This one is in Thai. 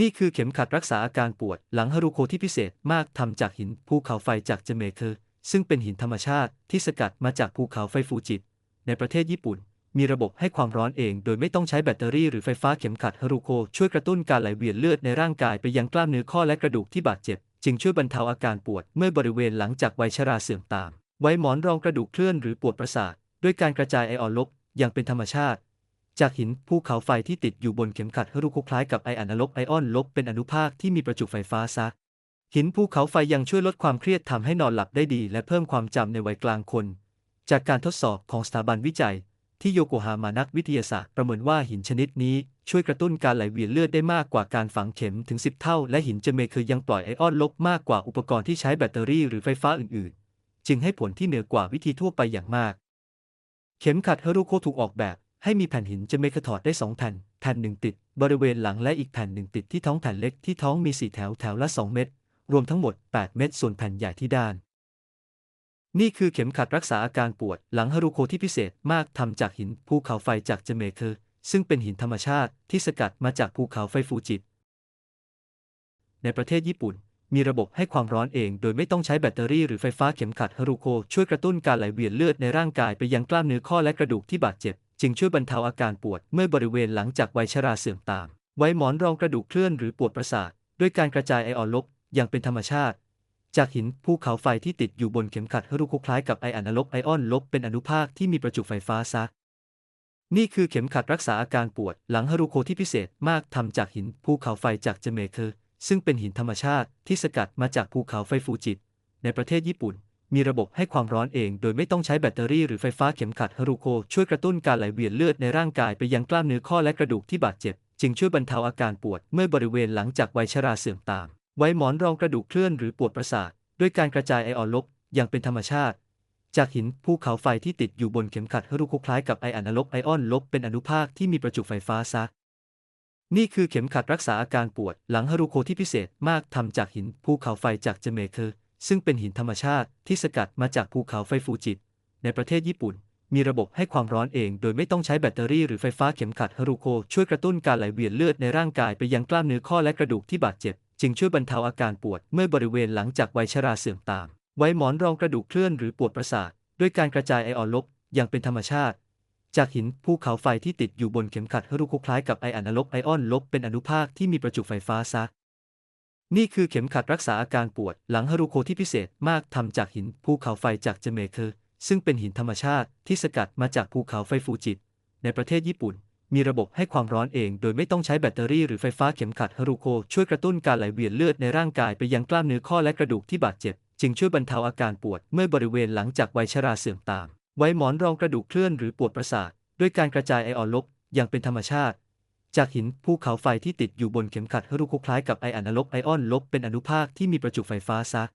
นี่คือเข็มขัดรักษาอาการปวดหลังฮารุโคที่พิเศษมากทำจากหินภูเขาไฟจากเจเมเคอร์ซึ่งเป็นหินธรรมชาติที่สกัดมาจากภูเขาไฟฟูจิในประเทศญี่ปุ่น มีระบบให้ความร้อนเอง โดยไม่ต้องใช้แบตเตอรี่หรือไฟฟ้าเข็มขัดฮารุโคช่วยกระตุ้นการไหลเวียนเลือดในร่างกายไปยังกล้ามเนื้อข้อและกระดูกที่บาดเจ็บ จึงช่วยบรรเทาอาการปวดเมื่อบริเวณหลังจากวัยชราเสื่อมตาม ไว้หมอนรองกระดูกเคลื่อนหรือปวดประสาทด้วยการกระจายไอออนลบอย่างเป็นธรรมชาติ จากหินภูเขาไฟที่ติดอยู่บนเข็มขัดฮารุโคคล้ายกับไออนลบไอออนลบเป็นอนุภาคที่มีประจุไฟฟ้าซัก หินภูเขาไฟยังช่วยลดความเครียดทำให้นอนหลับได้ดี และเพิ่มความจำในวัยกลางคน จากการทดสอบของสถาบันวิจัย ที่โยโกฮามานักวิทยาศาสตร์ประเมินว่าหินชนิดนี้ช่วยกระตุ้นการไหลเวียนเลือดได้มากกว่าการฝังเข็มถึง 10 เท่า และหินเจเมเคยยังปล่อยไอออนลบมากกว่าอุปกรณ์ที่ใช้แบตเตอรี่หรือไฟฟ้าอื่นๆ จึงให้ผลที่เหนือกว่าวิธีทั่วไปอย่างมาก เข็มขัดเฮอรูโคถูกออกแบบ ให้มีแผ่นหินเจเมคถอดได้2แผ่น แผ่นหนึ่งติด บริเวณหลังและอีกแผ่นหนึ่งติดที่ท้องแผ่นเล็กที่ท้องมี4แถวแถวละ2เม็ดรวมทั้งหมด 8 เม็ดส่วนแผ่นใหญ่ที่ด้าน นี่คือเข็มขัดรักษาอาการปวดหลังฮารุโคที่พิเศษมากทำจากหินภูเขาไฟจากเจเมเคอซึ่งเป็นหินธรรมชาติที่สกัดมาจากภูเขาไฟฟูจิในประเทศญี่ปุ่น มีระบบให้ความร้อนเอง โดยไม่ต้องใช้แบตเตอรี่หรือไฟฟ้าเข็มขัดฮารุโคช่วยกระตุ้นการไหลเวียนเลือดในร่างกายไปยังกล้ามเนื้อข้อและกระดูกที่บาดเจ็บ จึงช่วยบรรเทาอาการปวดเมื่อบริเวณหลังจากวัยชราเสื่อมตาม ไว้หมอนรองกระดูกเคลื่อนหรือปวดประสาท ด้วยการกระจายไอออนลบอย่างเป็นธรรมชาติ จากหินภูเขาไฟที่ติดอยู่บนเข็มขัดฮารุโคคล้ายกับไออนลบไอออนลบเป็นอนุภาคที่มีประจุไฟฟ้าซัก นี่คือเข็มขัดรักษาอาการปวดหลังฮารุโคที่พิเศษมากทำจากหินภูเขาไฟจากเจเมเคอร์ซึ่งเป็นหินธรรมชาติที่สกัดมาจากภูเขาไฟฟูจิในประเทศญี่ปุ่น มีระบบให้ความร้อนเอง โดยไม่ต้องใช้แบตเตอรี่หรือไฟฟ้าเข็มขัดฮารุโคช่วยกระตุ้นการไหลเวียนเลือดในร่างกายไปยังกล้ามเนื้อข้อและกระดูกที่บาดเจ็บ จึงช่วยบรรเทาอาการปวดเมื่อบริเวณหลังจากวัยชราเสื่อมตาม ไว้หมอนรองกระดูกเคลื่อนหรือปวดประสาทด้วยการกระจายไอออนลบอย่างเป็นธรรมชาติ จากหินภูเขาไฟที่ติดอยู่บนเข็มขัดฮารุโคคล้ายกับไออนลบไอออนลบเป็นอนุภาคที่มีประจุไฟฟ้าซักนี่คือเข็มขัดรักษาอาการปวดหลังฮารุโคที่พิเศษมากทำจากหินภูเขาไฟจากเจเมเคอร์ ซึ่งเป็นหินธรรมชาติที่สกัดมาจากภูเขาไฟฟูจิในประเทศญี่ปุ่น มีระบบให้ความร้อนเองโดยไม่ต้องใช้แบตเตอรี่หรือไฟฟ้าเข็มขัดฮารุโคช่วยกระตุ้นการไหลเวียนเลือดในร่างกายไปยังกล้ามเนื้อข้อและกระดูกที่บาดเจ็บ จึงช่วยบรรเทาอาการปวดเมื่อบริเวณหลังจากวัยชราเสื่อมตาม ไว้หมอนรองกระดูกเคลื่อนหรือปวดประสาทด้วยการกระจายไอออนลบอย่างเป็นธรรมชาติ จากหินภูเขาไฟที่ติดอยู่บนเข็มขัดฮารุโคคล้ายกับไออนลบไอออนลบเป็นอนุภาคที่มีประจุไฟฟ้าซัก นี่คือเข็มขัดรักษาอาการปวดหลังฮารุโคที่พิเศษมากทำจากหินภูเขาไฟจากเจเมเคอร์ซึ่งเป็นหินธรรมชาติที่สกัดมาจากภูเขาไฟฟูจิในประเทศญี่ปุ่น มีระบบให้ความร้อนเอง โดยไม่ต้องใช้แบตเตอรี่หรือไฟฟ้าเข็มขัดฮารุโคช่วยกระตุ้นการไหลเวียนเลือดในร่างกายไปยังกล้ามเนื้อข้อและกระดูกที่บาดเจ็บ จึงช่วยบรรเทาอาการปวดเมื่อบริเวณหลังจากวัยชราเสื่อมตาม ไว้หมอนรองกระดูกเคลื่อนหรือปวดประสาทด้วยการกระจายไอออนลบอย่างเป็นธรรมชาติ จากหินภูเขาไฟที่ติดอยู่บนเข็มขัดฮารุโคคล้ายกับไออนลบไอออนลบเป็นอนุภาคที่มีประจุไฟฟ้าซัก